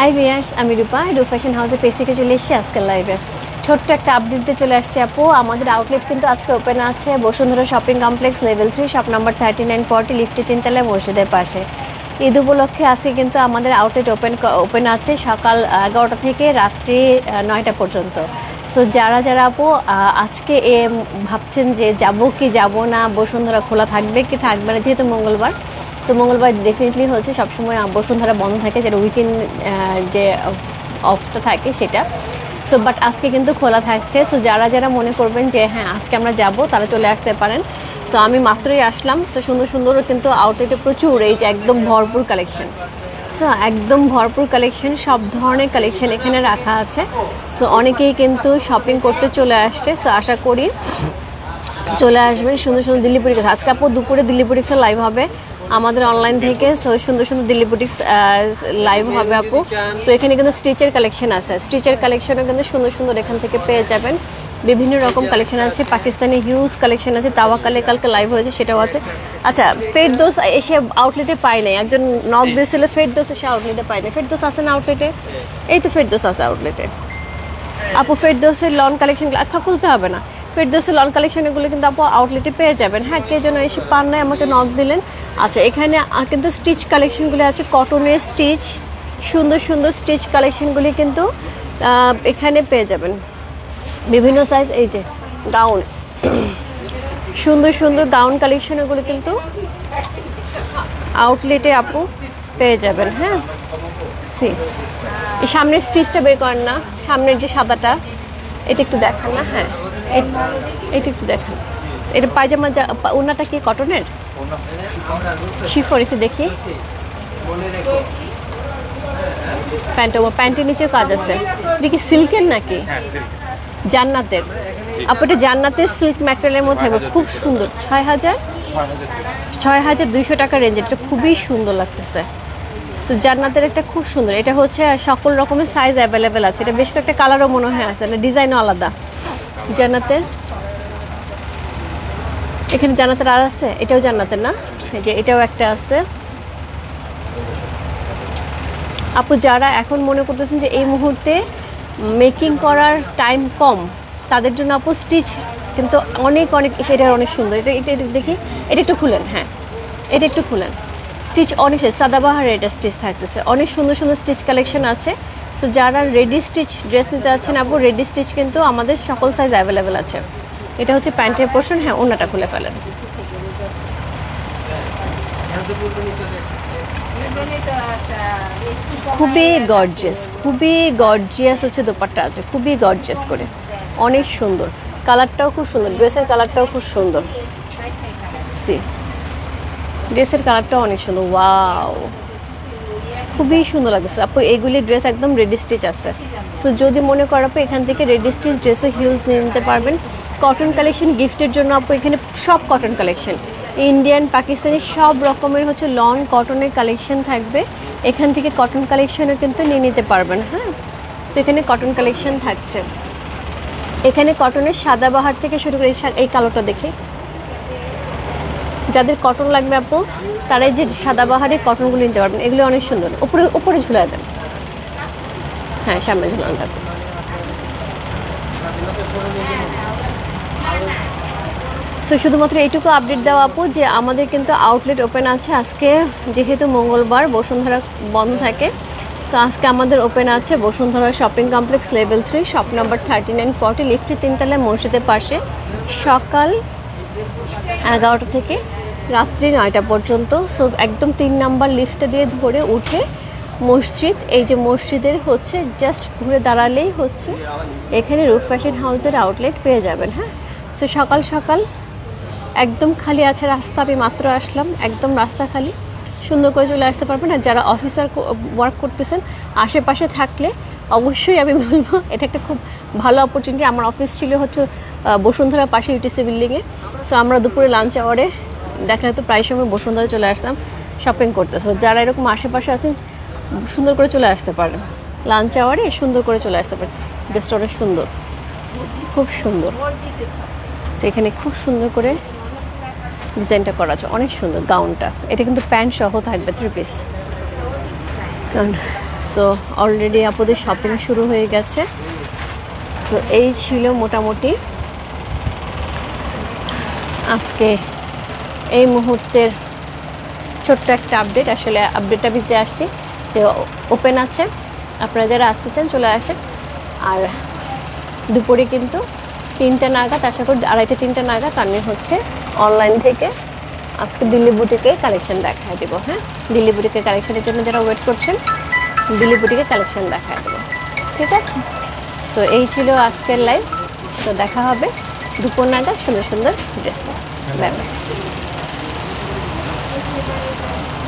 High viewers আমি রূপা রূপ fashion হাউসে পেজ থেকে চলে এসেছি আজকের লাইভে ছোট্ট একটা আপডেট দিয়ে চলে আসছে আপু। আমাদের আউটলেট কিন্তু আজকে ওপেন আছে। Bashundhara shopping complex level three shop number thirty nine forty লিফটি তিনতলা মসজিদের পাশে। ঈদ উপলক্ষে আজকে কিন্তু আমাদের আউটলেট ওপেন ওপেন আছে সকাল এগারোটা থেকে রাত্রি নয়টা পর্যন্ত। সো যারা যারা আপু আজকে এ ভাবছেন যে যাব কি যাব না, বসুন্ধরা খোলা থাকবে কি থাকবে না, যেহেতু মঙ্গলবার সো মঙ্গলবার ডেফিনেটলি হচ্ছে সবসময় বসুন্ধরা বন্ধ থাকে, যেটা উইকেন্ড যে অফটা থাকে সেটা। সো বাট আজকে কিন্তু খোলা থাকছে। সো যারা যারা মনে করবেন যে হ্যাঁ আজকে আমরা যাব, তারা চলে আসতে পারেন। সো আমি মাত্রই আসলাম। সো সুন্দর সুন্দর কিন্তু আউটলেটে প্রচুর, এই যে একদম ভরপুর কালেকশন সো একদম ভরপুর কালেকশন সব ধরনের কালেকশন এখানে রাখা আছে। সো অনেকেই কিন্তু শপিং করতে চলে আসছে। সো আশা করি চলে আসবেন। সুন্দর সুন্দর দিল্লি পরীক্ষা আজকে আপু দুপুরে দিল্লি পরীক্ষা লাইভ হবে। আমাদের অনলাইন থেকে সো সুন্দর সুন্দর দিল্লি বুটিক্স লাইভ হবে আপু। সো এখানে কিন্তু স্টিচের কালেকশন আছে। স্টিচের কালেকশনও কিন্তু সুন্দর সুন্দর এখান থেকে পেয়ে যাবেন। বিভিন্ন রকম কালেকশন আছে। পাকিস্তানি হিউজ কালেকশন আছে। তাওয়াকালে কালকে লাইভ হয়েছে, সেটাও আছে। আচ্ছা ফেড দোস এসে আউটলেটে পাই নাই। একজন নক দিয়েছিল ফেড দোস এসে আউটলেটে পাই নাই। ফেড দোস আছে না আউটলেটে এই তো ফেড দোস আছে আউটলেটে আপু ফেরদৌসের লন কালেকশনগুলো আচ্ছা খুলতে হবে না। ফেরদৌসের লন কালেকশন এগুলো কিন্তু আপু আউটলেটে পেয়ে যাবেন। হ্যাঁ কে যেন এসে পান নাই আমাকে নক দিলেন। আচ্ছা এখানে কিন্তু স্টিচ কালেকশনগুলো আছে কটনের স্টিচ সুন্দর সুন্দর স্টিচ কালেকশনগুলি কিন্তু এখানে পেয়ে যাবেন। বিভিন্ন সাইজ এই যে গাউন সুন্দর সুন্দর গাউন কালেকশনগুলো কিন্তু আউটলেটে আপু পেয়ে যাবেন হ্যাঁ? সি সামনের স্টিচটা বের করেন না, সামনের যে সাদাটা, এটা একটু দেখান না হ্যাঁ? এটা একটু দেখান। এটা পায়জামা ওড়নাটা কি কটনের? শিফর একটু দেখি। প্যান্ট প্যান্টের নিচেও কাজ আছে। এটা কি সিল্কের নাকি? জান্নাতের। আপু এটা জান্নাতের সিল্ক ম্যাটেরিয়ালের মধ্যে থাকবে। খুব সুন্দর। ছয় হাজার? ছয় হাজার দুইশো টাকা রেঞ্জ এটা খুবই সুন্দর লাগতেছে। তো জান্নাতের একটা খুব সুন্দর। এটা হচ্ছে সকল রকমের সাইজ অ্যাভেলেবেল আছে। এটা বেশ কয়েকটা কালারও মনে হয় আছে। ডিজাইনও আলাদা। জান্নাতের? এখানে জান্নাতের আর আছে? এটাও জান্নাতের না? এই যে এটাও একটা আছে। আপু, যারা এখন মনে করতেছেন যে এই মুহূর্তে মেকিং করার টাইম কম, তাদের জন্য আপু স্টিচ কিন্তু অনেক অনেক, সেটা অনেক সুন্দর। এটা এটা দেখি, এটা একটু খুলেন হ্যাঁ। এটা একটু খুলেন। স্টিচ অনেক সাদাবাহারের এটা স্টিচ থাকতেছে। অনেক সুন্দর সুন্দর স্টিচ কালেকশন আছে। সো যারা রেডি স্টিচ ড্রেস নিতে যাচ্ছেন আপু রেডি স্টিচ কিন্তু আমাদের সকল সাইজ অ্যাভেলেবেল আছে। এটা হচ্ছে প্যান্টের পোর্শন হ্যাঁ ওনাটা খুলে ফেলেন। খুবই গর্জিয়াস খুবই গর্জিয়াস হচ্ছে দোপাট্টা আছে, খুবই গর্জিয়াস করে। অনেক সুন্দর। কালারটাও খুব সুন্দর ড্রেসের কালারটাও খুব সুন্দর। সি ড্রেসের কালারটাও অনেক সুন্দর। ওয়াও খুবই সুন্দর লাগছে আপু এইগুলি ড্রেস একদম রেডি স্টিচ আছে। সো যদি মনে করো আপু, এখান থেকে রেডি স্টিচ ড্রেসও হিউজ নিয়ে নিতে পারবেন। কটন কালেকশন গিফটের জন্য আপু, এখানে সব কটন কালেকশন ইন্ডিয়ান পাকিস্তানি সব রকমের হচ্ছে লন কটনের কালেকশন থাকবে। এখান থেকে কটন কালেকশনও কিন্তু নিয়ে নিতে পারবেন হ্যাঁ? তো এখানে কটন কালেকশন থাকছে। এখানে কটনের সাদা বাহার থেকে শুরু করে এই কালোটা দেখে। যাদের কটন লাগবে আপু তারা এই যে সাদাবাহারের কটনগুলো নিতে পারবেন, এগুলো অনেক সুন্দর। উপরে উপরে ঝুলে দেন। হ্যাঁ সামনে ঝুলান থাকবে সো শুধুমাত্র এইটুকু আপডেট দেওয়া আপু, যে আমাদের কিন্তু আউটলেট ওপেন আছে আজকে, যেহেতু মঙ্গলবার, বসুন্ধরা বন্ধ থাকে। সো আজকে আমাদের ওপেন আছে Bashundhara shopping complex level three shop number thirty nine forty লিফটি তিনতলায় মসজিদের পাশে। সকাল এগারোটা থেকে রাত্রি নয়টা পর্যন্ত। সো একদম তিন নাম্বার লিফটে দিয়ে ধরে উঠে মসজিদ। এই যে মসজিদের হচ্ছে জাস্ট ঘুরে দাঁড়ালেই হচ্ছে, এখানে রুফ ফ্যাশন হাউসের আউটলেট পেয়ে যাবেন হ্যাঁ? সো সকাল সকাল একদম খালি আছে রাস্তা, আমি মাত্র আসলাম, একদম রাস্তা খালি। সুন্দর করে চলে আসতে পারবেন। আর যারা অফিসার ওয়ার্ক করতেছেন, আশেপাশে থাকলে অবশ্যই আমি বলব, এটা একটা খুব ভালো অপরচুনিটি আমার অফিস ছিল হচ্ছে বসুন্ধরা পাশে ইউটিসি বিল্ডিংয়ে সো আমরা দুপুরে লাঞ্চ আওয়ারে দেখা যেত প্রায় সময় বসুন্ধরা চলে আসতাম শপিং করতে। সো যারা এরকম আশেপাশে আছেন, সুন্দর করে চলে আসতে পারেন। লাঞ্চ আওয়ারে সুন্দর করে চলে আসতে পারেন। ড্রেসটা অনেক সুন্দর। খুব সুন্দর। সেখানে খুব সুন্দর করে ডিজাইনটা করা আছে। অনেক সুন্দর গাউনটা এটা কিন্তু প্যান্ট সহ থাকবে থ্রি পিস কারণ সো অলরেডি আপুদের শপিং শুরু হয়ে গেছে। সো এই ছিল মোটামুটি আজকে এই মুহূর্তের ছোট্ট একটা আপডেট আসলে আপডেটটা দিতে আসছি যে ওপেন আছে। আপনারা যারা আসতে চান, চলে আসেন। আর দুপুরে কিন্তু তিনটা নাগাদ, আশা করি আড়াইটা তিনটা নাগাদ আমি হচ্ছে অনলাইন থেকে আজকে দিল্লি বুটিকে কালেকশন দেখায় দেবো হ্যাঁ? দিল্লি বুটিকে কালেকশনের জন্য যারা ওয়েট করছেন, দিল্লি বুটিকে কালেকশন দেখায় দেবো, ঠিক আছে? সো এই ছিল আজকের লাইভ তো দেখা হবে দুপুর নাগাদ, সুন্দর সুন্দর dress bye bye Thank Bye.